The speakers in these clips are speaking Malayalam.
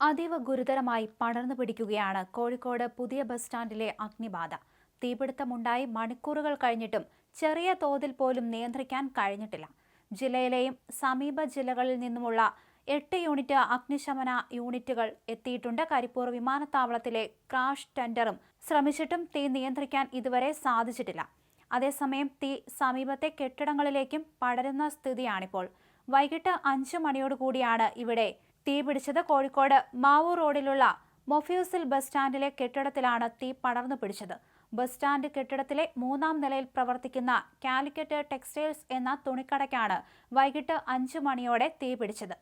അതീവ ഗുരുതരമായി പടർന്നു പിടിക്കുകയാണ് കോഴിക്കോട് പുതിയ ബസ് സ്റ്റാൻഡിലെ അഗ്നിബാധ. തീപിടുത്തമുണ്ടായി മണിക്കൂറുകൾ കഴിഞ്ഞിട്ടും ചെറിയ തോതിൽ പോലും നിയന്ത്രിക്കാൻ കഴിഞ്ഞിട്ടില്ല. ജില്ലയിലെയും സമീപ ജില്ലകളിൽ നിന്നുമുള്ള എട്ട് യൂണിറ്റ് അഗ്നിശമന യൂണിറ്റുകൾ എത്തിയിട്ടുണ്ട്. കരിപ്പൂർ വിമാനത്താവളത്തിലെ ക്രാഷ് ടെൻഡറും ശ്രമിച്ചിട്ടും തീ നിയന്ത്രിക്കാൻ ഇതുവരെ സാധിച്ചിട്ടില്ല. അതേസമയം തീ സമീപത്തെ കെട്ടിടങ്ങളിലേക്കും പടരുന്ന സ്ഥിതിയാണിപ്പോൾ. വൈകിട്ട് അഞ്ചു മണിയോടുകൂടിയാണ് ഇവിടെ തീ പിടിച്ചത് കോഴിക്കോട് മാവൂർ റോഡിലുള്ള മൊഫ്യൂസിൽ ബസ് സ്റ്റാൻഡിലെ കെട്ടിടത്തിലാണ് തീ പടർന്നു പിടിച്ചത്. ബസ് സ്റ്റാൻഡ് കെട്ടിടത്തിലെ മൂന്നാം നിലയിൽ പ്രവർത്തിക്കുന്ന കാലിക്കറ്റ് ടെക്സ്റ്റൈൽസ് എന്ന തുണിക്കടയ്ക്കാണ് വൈകിട്ട് അഞ്ചു മണിയോടെ തീ പിടിച്ചത്.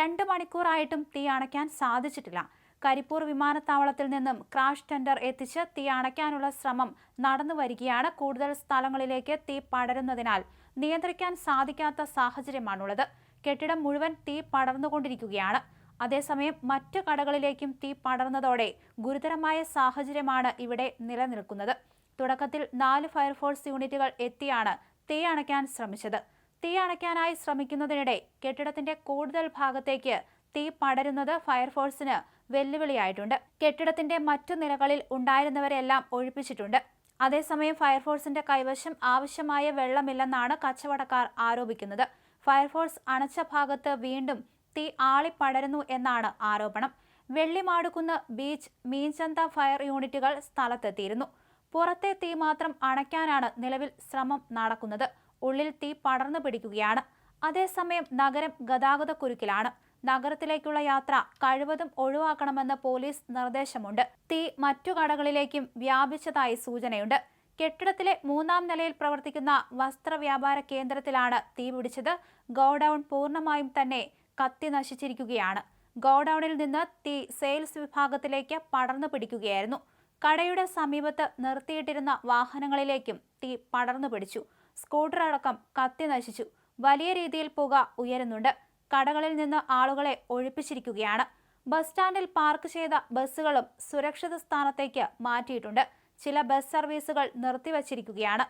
രണ്ട് മണിക്കൂറായിട്ടും തീ അണയ്ക്കാൻ സാധിച്ചിട്ടില്ല. കരിപ്പൂർ വിമാനത്താവളത്തിൽ നിന്നും ക്രാഷ് ടെൻഡർ എത്തിച്ച് തീ അണയ്ക്കാനുള്ള ശ്രമം നടന്നു വരികയാണ്. കൂടുതൽ സ്ഥലങ്ങളിലേക്ക് തീ പടരുന്നതിനാൽ നിയന്ത്രിക്കാൻ സാധിക്കാത്ത സാഹചര്യമാണുള്ളത്. കെട്ടിടം മുഴുവൻ തീ പടർന്നുകൊണ്ടിരിക്കുകയാണ്. അതേസമയം മറ്റു കടകളിലേക്കും തീ പടർന്നതോടെ ഗുരുതരമായ സാഹചര്യമാണ് ഇവിടെ നിലനിൽക്കുന്നത്. തുടക്കത്തിൽ നാല് ഫയർഫോഴ്സ് യൂണിറ്റുകൾ എത്തിയാണ് തീ അണയ്ക്കാൻ ശ്രമിച്ചത്. തീ അണയ്ക്കാനായി ശ്രമിക്കുന്നതിനിടെ കെട്ടിടത്തിന്റെ കൂടുതൽ ഭാഗത്തേക്ക് തീ പടരുന്നത് ഫയർഫോഴ്സിന് വെല്ലുവിളിയായിട്ടുണ്ട്. കെട്ടിടത്തിന്റെ മറ്റു നിലകളിൽ ഉണ്ടായിരുന്നവരെല്ലാം ഒഴിപ്പിച്ചിട്ടുണ്ട്. അതേസമയം ഫയർഫോഴ്സിന്റെ കൈവശം ആവശ്യമായ വെള്ളമില്ലെന്നാണ് കച്ചവടക്കാർ ആരോപിക്കുന്നത്. ഫയർഫോഴ്സ് അണച്ച ഭാഗത്ത് വീണ്ടും തീ ആളിപ്പടരുന്നു എന്നാണ് ആരോപണം. വെള്ളിമാടുകുന്ന് ബീച്ച് മീൻചന്ത ഫയർ യൂണിറ്റുകൾ സ്ഥലത്തെത്തിയിരുന്നു. പുറത്തെ തീ മാത്രം അണയ്ക്കാനാണ് നിലവിൽ ശ്രമം നടക്കുന്നത്. ഉള്ളിൽ തീ പടർന്നു പിടിക്കുകയാണ്. അതേസമയം നഗരം ഗതാഗതക്കുരുക്കിലാണ്. നഗരത്തിലേക്കുള്ള യാത്ര കഴിവതും ഒഴിവാക്കണമെന്ന് പോലീസ് നിർദ്ദേശമുണ്ട്. തീ മറ്റു കടകളിലേക്കും വ്യാപിച്ചതായി സൂചനയുണ്ട്. കെട്ടിടത്തിലെ മൂന്നാം നിലയിൽ പ്രവർത്തിക്കുന്ന വസ്ത്രവ്യാപാര കേന്ദ്രത്തിലാണ് തീ പിടിച്ചത്. ഗോഡൌൺ പൂർണമായും തന്നെ കത്തി നശിച്ചിരിക്കുകയാണ്. ഗോഡൌണിൽ നിന്ന് തീ സെയിൽസ് വിഭാഗത്തിലേക്ക് പടർന്നു പിടിക്കുകയായിരുന്നു. കടയുടെ സമീപത്ത് നിർത്തിയിട്ടിരുന്ന വാഹനങ്ങളിലേക്കും തീ പടർന്നു പിടിച്ചു. സ്കൂട്ടർ അടക്കം കത്തി നശിച്ചു. വലിയ രീതിയിൽ പുക ഉയരുന്നുണ്ട്. കടകളിൽ നിന്ന് ആളുകളെ ഒഴിപ്പിച്ചിരിക്കുകയാണ്. ബസ് സ്റ്റാൻഡിൽ പാർക്ക് ചെയ്ത ബസ്സുകളും സുരക്ഷിത സ്ഥാനത്തേക്ക് മാറ്റിയിട്ടുണ്ട്. ചില ബസ് സർവീസുകൾ നിർത്തിവച്ചിരിക്കുകയാണ്.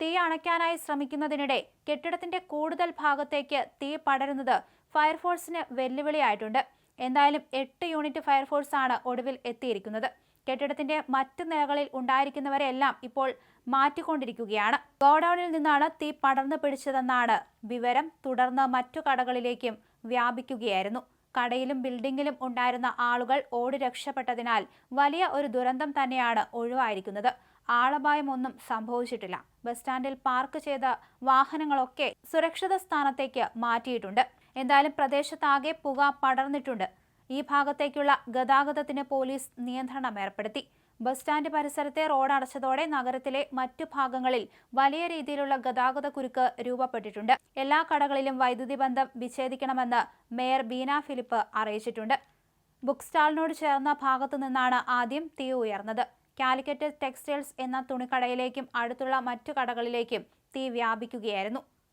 തീ അണയ്ക്കാനായി ശ്രമിക്കുന്നതിനിടെ കെട്ടിടത്തിന്റെ കൂടുതൽ ഭാഗത്തേക്ക് തീ പടരുന്നത് ഫയർഫോഴ്സിന് വെല്ലുവിളിയായിട്ടുണ്ട്. എന്തായാലും എട്ട് യൂണിറ്റ് ഫയർഫോഴ്സ് ആണ് ഒടുവിൽ എത്തിയിരിക്കുന്നത്. കെട്ടിടത്തിന്റെ മറ്റു നിലകളിൽ ഉണ്ടായിരിക്കുന്നവരെല്ലാം ഇപ്പോൾ മാറ്റിക്കൊണ്ടിരിക്കുകയാണ്. ഗോഡൌണിൽ നിന്നാണ് തീ പടർന്നു പിടിച്ചതെന്നാണ് വിവരം. തുടർന്ന് മറ്റു കടകളിലേക്കും വ്യാപിക്കുകയായിരുന്നു. കടയിലും ബിൽഡിംഗിലും ഉണ്ടായിരുന്ന ആളുകൾ ഓടി രക്ഷപ്പെട്ടതിനാൽ വലിയ ഒരു ദുരന്തം തന്നെയാണ് ഒഴിവായിരിക്കുന്നത്. ആളപായമൊന്നും സംഭവിച്ചിട്ടില്ല. ബസ് സ്റ്റാൻഡിൽ പാർക്ക് ചെയ്ത വാഹനങ്ങളൊക്കെ സുരക്ഷിത സ്ഥാനത്തേക്ക് മാറ്റിയിട്ടുണ്ട്. എന്തായാലും പ്രദേശത്താകെ പുക പടർന്നിട്ടുണ്ട്. ഈ ഭാഗത്തേക്കുള്ള ഗതാഗതത്തിന് പോലീസ് നിയന്ത്രണം ഏർപ്പെടുത്തി. ബസ് സ്റ്റാൻഡ് പരിസരത്തെ റോഡ് അടച്ചതോടെ നഗരത്തിലെ മറ്റു ഭാഗങ്ങളിൽ വലിയ രീതിയിലുള്ള ഗതാഗത കുരുക്ക് രൂപപ്പെട്ടിട്ടുണ്ട്. എല്ലാ കടകളിലും വൈദ്യുതി ബന്ധം വിച്ഛേദിക്കണമെന്ന് മേയർ ബീന ഫിലിപ്പ് അറിയിച്ചിട്ടുണ്ട്. ബുക്ക് സ്റ്റാളിനോട് ചേർന്ന ഭാഗത്തു നിന്നാണ് ആദ്യം തീ ഉയർന്നത്. കാലിക്കറ്റ് ടെക്സ്റ്റൈൽസ് എന്ന തുണിക്കടയിലേക്കും അടുത്തുള്ള മറ്റു കടകളിലേക്കും തീ വ്യാപിക്കുകയായിരുന്നു.